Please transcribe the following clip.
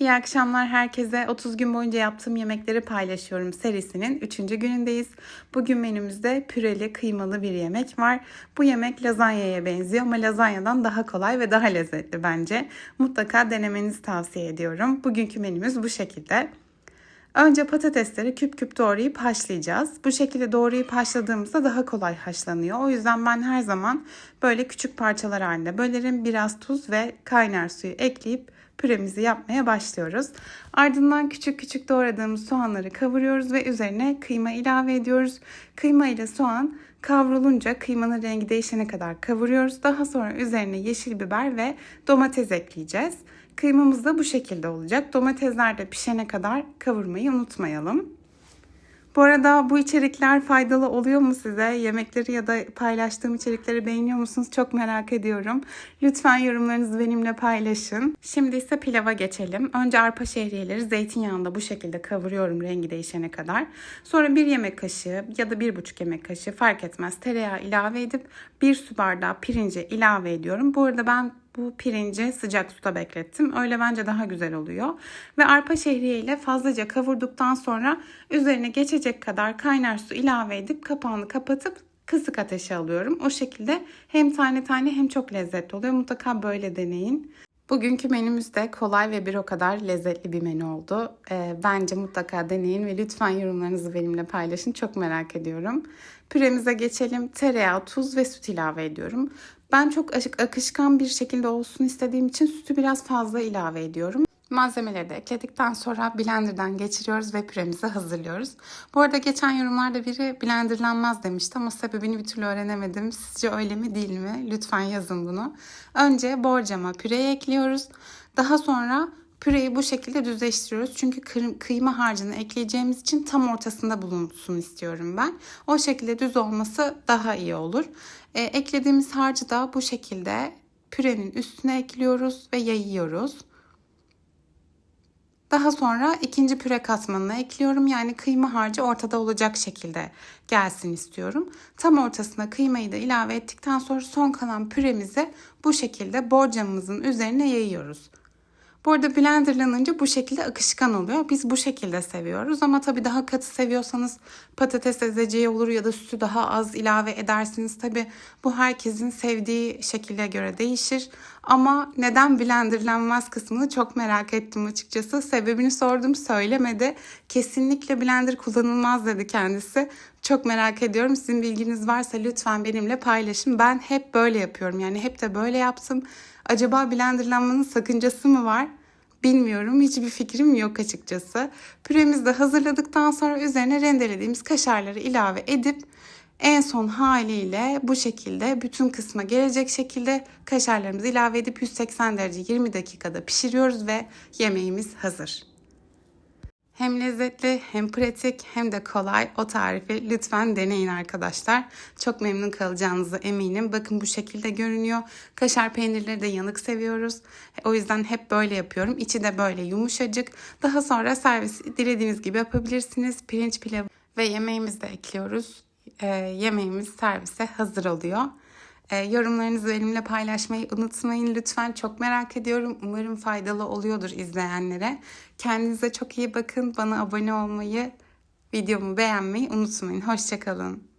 İyi akşamlar herkese. 30 gün boyunca yaptığım yemekleri paylaşıyorum serisinin 3. günündeyiz. Bugün menümüzde püreli kıymalı bir yemek var. Bu yemek lazanyaya benziyor ama lazanyadan daha kolay ve daha lezzetli bence. Mutlaka denemenizi tavsiye ediyorum. Bugünkü menümüz bu şekilde. Önce patatesleri küp küp doğrayıp haşlayacağız. Bu şekilde doğrayıp haşladığımızda daha kolay haşlanıyor. O yüzden ben her zaman böyle küçük parçalar halinde bölerim. Biraz tuz ve kaynar suyu ekleyip püremizi yapmaya başlıyoruz. Ardından küçük küçük doğradığımız soğanları kavuruyoruz ve üzerine kıyma ilave ediyoruz. Kıyma ile soğan kavrulunca kıymanın rengi değişene kadar kavuruyoruz. Daha sonra üzerine yeşil biber ve domates ekleyeceğiz. Kıymamız da bu şekilde olacak. Domatesler de pişene kadar kavurmayı unutmayalım. Bu arada bu içerikler faydalı oluyor mu size? Yemekleri ya da paylaştığım içerikleri beğeniyor musunuz? Çok merak ediyorum. Lütfen yorumlarınızı benimle paylaşın. Şimdi ise pilava geçelim. Önce arpa şehriyeleri zeytinyağında bu şekilde kavuruyorum rengi değişene kadar. Sonra bir yemek kaşığı ya da bir buçuk yemek kaşığı fark etmez tereyağı ilave edip bir su bardağı pirinci ilave ediyorum. Bu arada ben bu pirinci sıcak suda beklettim. Öyle bence daha güzel oluyor. Ve arpa şehriye ile fazlaca kavurduktan sonra üzerine geçecek kadar kaynar su ilave edip kapağını kapatıp kısık ateşe alıyorum. O şekilde hem tane tane hem çok lezzetli oluyor. Mutlaka böyle deneyin. Bugünkü menümüz de kolay ve bir o kadar lezzetli bir menü oldu. Ee, bence mutlaka deneyin ve lütfen yorumlarınızı benimle paylaşın. Çok merak ediyorum. Püremize geçelim. Tereyağı, tuz ve süt ilave ediyorum. Ben çok akışkan bir şekilde olsun istediğim için sütü biraz fazla ilave ediyorum. Malzemeleri de ekledikten sonra blenderdan geçiriyoruz ve püremizi hazırlıyoruz. Bu arada geçen yorumlarda biri blenderlanmaz demişti ama sebebini bir türlü öğrenemedim. Sizce öyle mi değil mi? Lütfen yazın bunu. Önce borcama püreyi ekliyoruz. Daha sonra püreyi bu şekilde düzleştiriyoruz. Çünkü kıyma harcını ekleyeceğimiz için tam ortasında bulunsun istiyorum ben. O şekilde düz olması daha iyi olur. E, eklediğimiz harcı da bu şekilde pürenin üstüne ekliyoruz ve yayıyoruz. Daha sonra ikinci püre katmanına ekliyorum. Yani kıyma harcı ortada olacak şekilde gelsin istiyorum. Tam ortasına kıymayı da ilave ettikten sonra son kalan püremizi bu şekilde borcamımızın üzerine yayıyoruz. Bu arada blenderlanınca bu şekilde akışkan oluyor. Biz bu şekilde seviyoruz ama tabii daha katı seviyorsanız patates ezeceği olur ya da sütü daha az ilave edersiniz. Tabii bu herkesin sevdiği şekilde göre değişir. Ama neden blenderlanmaz kısmını çok merak ettim açıkçası. Sebebini sordum söylemedi. Kesinlikle blender kullanılmaz dedi kendisi. Çok merak ediyorum. Sizin bilginiz varsa lütfen benimle paylaşın. Ben hep böyle yapıyorum. Yani hep de böyle yaptım. Acaba blenderlanmanın sakıncası mı var? Bilmiyorum. Hiçbir fikrim yok açıkçası. Püremizi de hazırladıktan sonra üzerine rendelediğimiz kaşarları ilave edip en son haliyle bu şekilde bütün kısma gelecek şekilde kaşarlarımızı ilave edip 180 derece 20 dakikada pişiriyoruz ve yemeğimiz hazır. Hem lezzetli hem pratik hem de kolay o tarifi lütfen deneyin arkadaşlar. Çok memnun kalacağınızı eminim. Bakın bu şekilde görünüyor. Kaşar peynirleri de yanık seviyoruz. O yüzden hep böyle yapıyorum. İçi de böyle yumuşacık. Daha sonra servis dilediğiniz gibi yapabilirsiniz. Pirinç pilavı ve yemeğimizi de ekliyoruz. Ee, yemeğimiz servise hazır oluyor. E, yorumlarınızı benimle paylaşmayı unutmayın lütfen. Çok merak ediyorum. Umarım faydalı oluyordur izleyenlere. Kendinize çok iyi bakın. Bana abone olmayı, videomu beğenmeyi unutmayın. Hoşçakalın.